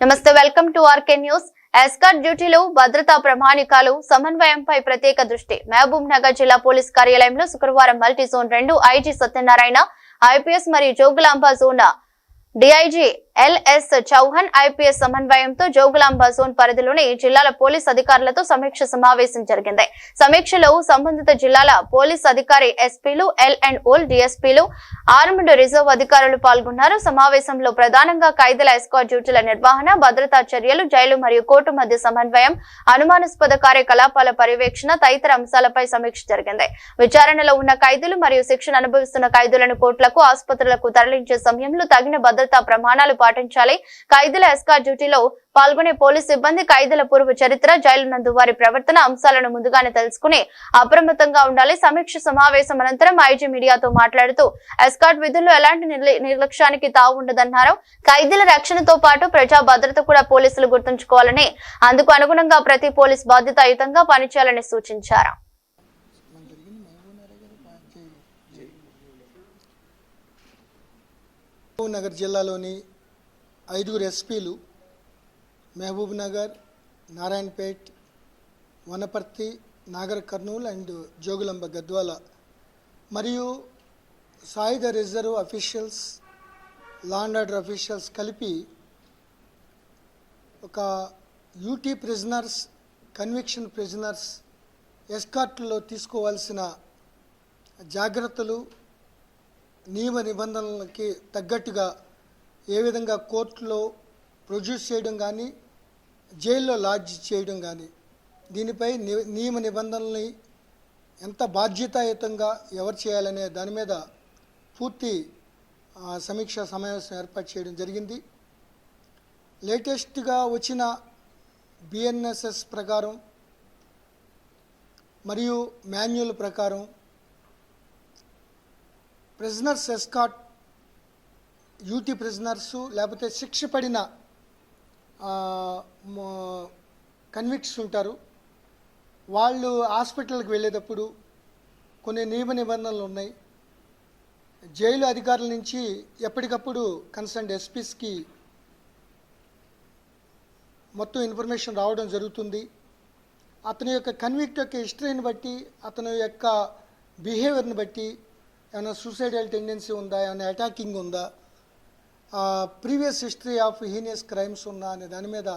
నమస్తే welcome to RK news. Escort డ్యూటీలో భద్రతా ప్రమాణికాలు సమన్వయంపై ప్రత్యేక దృష్టి. మహబూబ్ నగర్ జిల్లా పోలీస్ కార్యాలయంలో శుక్రవారం మల్టీ జోన్ రెండు ఐజీ సత్యనారాయణ ఐపీఎస్ మరియు Jogulamba zone DIG LS Chauhan IPS సమన్వయంతో జోగులాంబ జోన్ పరిధిలోని జిల్లాల పోలీస్ అధికారులతో సమీక్ష సమావేశం జరిగింది. సమీక్షలో సంబంధిత జిల్లాల పోలీస్ అధికారి ఎస్పీలు ఎల్ అండ్ ఓల్ డిఎస్పీలు ఆర్మ్డ్ రిజర్వ్ అధికారులు పాల్గొన్నారు. సమావేశంలో ప్రధానంగా ఖైదీల ఎస్కాట్ డ్యూటీల నిర్వహణ భద్రతా చర్యలు జైలు మరియు కోర్టు మధ్య సమన్వయం అనుమానాస్పద కార్యకలాపాల పర్యవేక్షణ తదితర అంశాలపై సమీక్ష జరిగింది. విచారణలో ఉన్న ఖైదీలు మరియు శిక్షణ అనుభవిస్తున్న ఖైదీలను కోర్టులకు ఆసుపత్రులకు తరలించే సమయంలో తగిన భద్రతా ప్రమాణాలు పాటించాలి. ఖైదీల ఎస్కాట్ డ్యూటీలో పాల్గొనే పోలీస్ సిబ్బంది ఖైదీల పూర్వ చరిత్ర జైలు నందు వారి ప్రవర్తన అంశాలను ముందుగానే తెలుసుకుని అప్రమత్తంగా ఉండాలి. సమీక్ష సమావేశం అనంతరం ఐజీ మీడియాతో మాట్లాడుతూ ఎస్కాట్ విధుల్లో ఎలాంటి నిర్లక్ష్యానికి తావు ఉండదన్నారు ఖైదీల రక్షణతో పాటు ప్రజా భద్రత కూడా పోలీసులు గుర్తుంచుకోవాలని అందుకు అనుగుణంగా ప్రతి పోలీస్ బాధ్యతాయుతంగా పనిచేయాలని సూచించారు. నగర్ జిల్లాలోని ఐదుగురు ఎస్పీలు మహబూబ్ నగర్ నారాయణపేట్ వనపర్తి నాగర్ కర్నూల్ అండ్ జోగులంబ గద్వాల. మరియు సాయుధ reserve officials law and order officials కలిపి ఒక యూటీ ప్రిజనర్స్ కన్విక్షన్ ప్రిజనర్స్ ఎస్కాట్లో తీసుకోవాల్సిన జాగ్రత్తలు నియమ నిబంధనలకి తగ్గట్టుగా ఏ విధంగా కోర్టులో ప్రొడ్యూస్ చేయడం కానీ జైల్లో లాడ్జ్ చేయడం కానీ దీనిపై ని- నియమ నిబంధనల్ని ఎంత బాధ్యతాయుతంగా ఎవరు చేయాలనే దాని మీద పూర్తి సమీక్ష సమావేశం ఏర్పాటు చేయడం జరిగింది. లేటెస్ట్గా వచ్చిన బిఎన్ఎస్ఎస్ ప్రకారం మరియు మాన్యువల్ ప్రకారం ప్రిజనర్స్ ఎస్కాట్ యూటీ ప్రిజనర్స్ లేకపోతే శిక్ష పడిన కన్విక్ట్స్ ఉంటారు. వాళ్ళు హాస్పిటల్కి వెళ్ళేటప్పుడు కొన్ని నియమ నిబంధనలు ఉన్నాయి. జైలు అధికారుల నుంచి ఎప్పటికప్పుడు కన్సర్న్ ఎస్పీస్కి మొత్తం ఇన్ఫర్మేషన్ రావడం జరుగుతుంది. అతని యొక్క కన్విక్ట్ యొక్క హిస్టరీని బట్టి అతని యొక్క బిహేవియర్ని బట్టి ఏమైనా సూసైడల్ టెండెన్సీ ఉందా? ఏమైనా అటాకింగ్ ఉందా? Previous history of heinous crimes ఉన్న అనే దాని మీద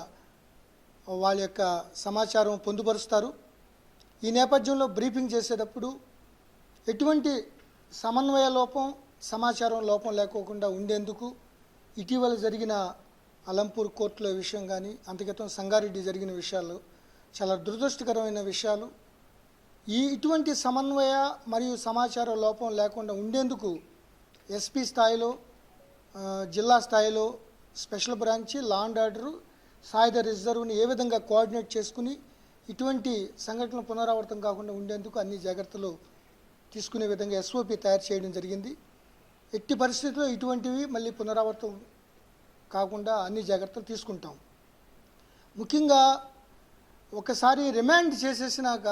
వాళ్ళ యొక్క సమాచారం పొందుపరుస్తారు. ఈ నేపథ్యంలో బ్రీఫింగ్ చేసేటప్పుడు ఎటువంటి సమన్వయ లోపం సమాచారం లోపం లేకోకుండా ఉండేందుకు ఇటీవల జరిగిన అలంపూర్ కోర్టులో విషయం కానీ అంతకితం సంగారెడ్డి జరిగిన విషయాలు చాలా దురదృష్టకరమైన విషయాలు. ఈ ఇటువంటి సమన్వయ మరియు సమాచార లోపం లేకుండా ఉండేందుకు ఎస్పీ స్థాయిలో జిల్లా స్థాయిలో special branch law and order సాయుధ రిజర్వ్ని ఏ విధంగా కోఆర్డినేట్ చేసుకుని ఇటువంటి సంఘటనలు పునరావృతం కాకుండా ఉండేందుకు అన్ని జాగ్రత్తలు తీసుకునే విధంగా ఎస్ఓపి తయారు చేయడం జరిగింది. ఎట్టి పరిస్థితుల్లో ఇటువంటివి మళ్ళీ పునరావృతం కాకుండా అన్ని జాగ్రత్తలు తీసుకుంటాం. ముఖ్యంగా ఒకసారి రిమాండ్ చేసేసినాక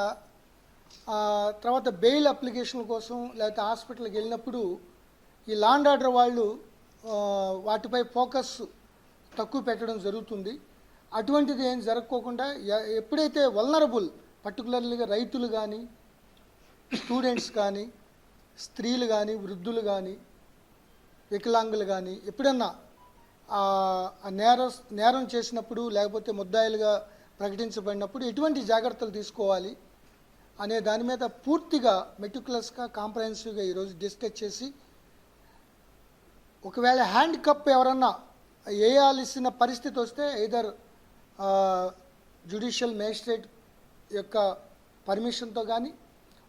తర్వాత బెయిల్ అప్లికేషన్ కోసం లేకపోతే హాస్పిటల్కి వెళ్ళినప్పుడు ఈ లాండ్ ఆర్డర్ వాళ్ళు వాటిపై ఫోకస్ తక్కువ పెట్టడం జరుగుతుంది. అటువంటిది ఏం జరగకోకుండా ఎప్పుడైతే వల్నరబుల్ పర్టికులర్లీగా రైతులు కానీ స్టూడెంట్స్ కానీ స్త్రీలు కానీ వృద్ధులు కానీ వికలాంగులు కానీ ఎప్పుడన్నా నేరం నేర నేరం చేసినప్పుడు లేకపోతే ముద్దాయిలుగా ప్రకటించబడినప్పుడు ఎటువంటి జాగ్రత్తలు తీసుకోవాలి అనే దాని మీద పూర్తిగా మెటికులస్గా కాంప్రహెన్సివ్గా ఈరోజు డిస్కస్ చేసి ఒకవేళ హ్యాండ్ కప్ ఎవరన్నా వేయాల్సిన పరిస్థితి వస్తే ఇదర్ జ్యుడిషియల్ మేజిస్ట్రేట్ యొక్క పర్మిషన్తో కానీ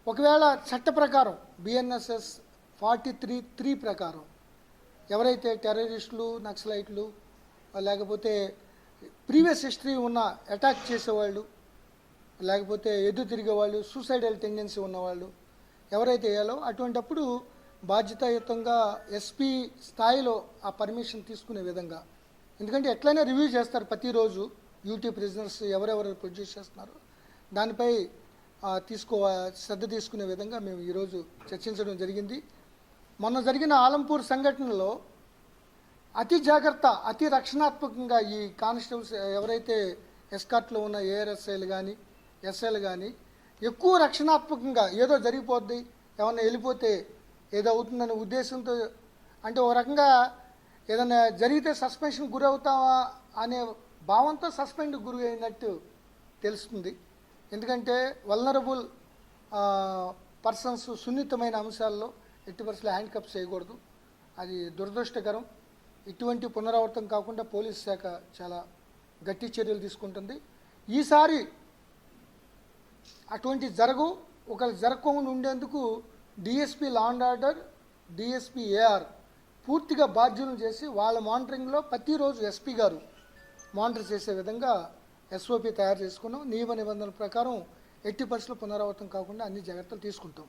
ఒకవేళ చట్ట ప్రకారం బిఎన్ఎస్ఎస్ ఫార్టీ త్రీ త్రీ ప్రకారం ఎవరైతే టెర్రరిస్టులు నక్సలైట్లు లేకపోతే ప్రీవియస్ హిస్టరీ ఉన్న అటాక్ చేసేవాళ్ళు లేకపోతే ఎదురు తిరిగేవాళ్ళు సూసైడల్ టెండెన్సీ ఉన్నవాళ్ళు ఎవరైతే వేయాలో అటువంటప్పుడు బాధ్యతాయుతంగా ఎస్పీ స్థాయిలో ఆ పర్మిషన్ తీసుకునే విధంగా. ఎందుకంటే ఎట్లయినా రివ్యూ చేస్తారు ప్రతిరోజు యూటీ ప్రిజనర్స్ ఎవరెవరు ప్రొడ్యూస్ చేస్తున్నారు. దానిపై తీసుకో శ్రద్ధ తీసుకునే విధంగా మేము ఈరోజు చర్చించడం జరిగింది. మొన్న జరిగిన ఆలంపూర్ సంఘటనలో అతి జాగ్రత్త అతి రక్షణాత్మకంగా ఈ కానిస్టేబుల్స్ ఎవరైతే ఎస్కాట్లో ఉన్న ఏఆర్ఎస్ఐలు కానీ ఎస్ఐలు కానీ ఎక్కువ రక్షణాత్మకంగా ఏదో జరిగిపోద్ది ఏమన్నా వెళ్ళిపోతే ఏదో అవుతుందనే ఉద్దేశంతో అంటే ఒక రకంగా ఏదైనా జరిగితే సస్పెన్షన్ గురవుతావా అనే భావంతో సస్పెండ్ గురి అయినట్టు తెలుస్తుంది. ఎందుకంటే వల్నరబుల్ పర్సన్స్ సున్నితమైన అంశాల్లో ఎట్టి పరిస్థితులు హ్యాండ్ కప్ చేయకూడదు. అది దురదృష్టకరం. ఇటువంటి పునరావృతం కాకుండా పోలీస్ శాఖ చాలా గట్టి చర్యలు తీసుకుంటుంది. ఈసారి అటువంటి జరగు ఒకరు జరగకుండా ఉండేందుకు DSP law and order DSP AR పూర్తిగా బాధ్యులను చేసి వాళ్ళ మానిటరింగ్లో ప్రతిరోజు ఎస్పీ గారు మానిటర్ చేసే విధంగా ఎస్ఓపి తయారు చేసుకున్నాం. నియమ నిబంధనల ప్రకారం ఎట్టి పరిస్థితులు పునరావృతం కాకుండా అన్ని జాగ్రత్తలు తీసుకుంటాం.